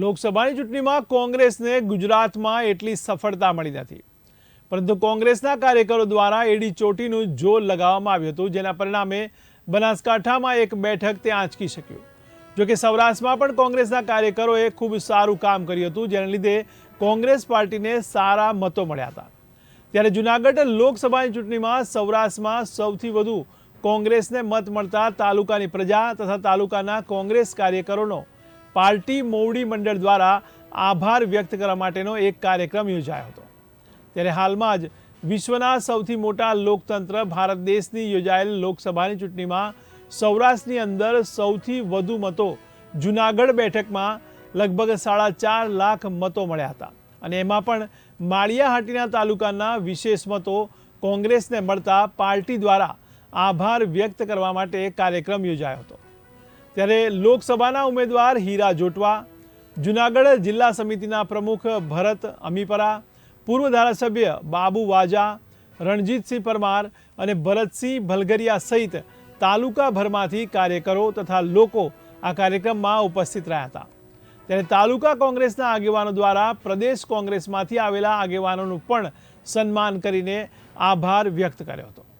લોકસભાની ચૂંટણીમાં કોંગ્રેસને ગુજરાતમાં એટલી સફળતા મળી નથી. પરંતુ કોંગ્રેસના કાર્યકરો દ્વારા એડી ચોટીનું જોર લગાવવામાં આવ્યું હતું, જેના પરિણામે બનાસકાંઠામાં એક બેઠક તે આંચકી શક્યું. જોકે સૌરાષ્ટ્રમાં પણ કોંગ્રેસના કાર્યકરોએ ખૂબ સારું કામ કર્યું હતું, જેને લીધે કોંગ્રેસ પાર્ટીને સારા મતો મળ્યા હતા. ત્યારે જૂનાગઢ લોકસભાની ચૂંટણીમાં સૌરાષ્ટ્રમાં સૌથી વધુ કોંગ્રેસને મત મળતા તાલુકાની પ્રજા તથા તાલુકાના કોંગ્રેસ કાર્યકરોનો પાર્ટી મોવડી મંડળ દ્વારા આભાર વ્યક્ત કરવા માટેનો એક કાર્યક્રમ યોજાયો હતો. ત્યારે હાલમાં જ વિશ્વના સૌથી મોટા લોકતંત્ર ભારત દેશની યોજાયેલ લોકસભાની ચૂંટણીમાં સૌરાષ્ટ્રની અંદર સૌથી વધુ મતો જુનાગઢ બેઠકમાં લગભગ સાડા ચાર લાખ મતો મળ્યા હતા. અને એમાં પણ માળિયાહાટીના તાલુકાના વિશેષ મતો કોંગ્રેસને મળતા પાર્ટી દ્વારા આભાર વ્યક્ત કરવા માટે કાર્યક્રમ યોજાયો હતો. ત્યારે લોકસભાના ઉમેદવાર હીરા જોટવા, જુનાગઢ જિલ્લા સમિતિના પ્રમુખ ભરત અમીપરા, પૂર્વ ધારાસભ્ય બાબુ વાજા, રણજીતસિંહ પરમાર અને ભરતસિંહ ભલગરિયા સહિત તાલુકાભરમાંથી કાર્યકરો તથા લોકો આ કાર્યક્રમમાં ઉપસ્થિત રહ્યા હતા. ત્યારે તાલુકા કોંગ્રેસના આગેવાનો દ્વારા પ્રદેશ કોંગ્રેસમાંથી આવેલા આગેવાનોનું પણ સન્માન કરીને આભાર વ્યક્ત કર્યો હતો.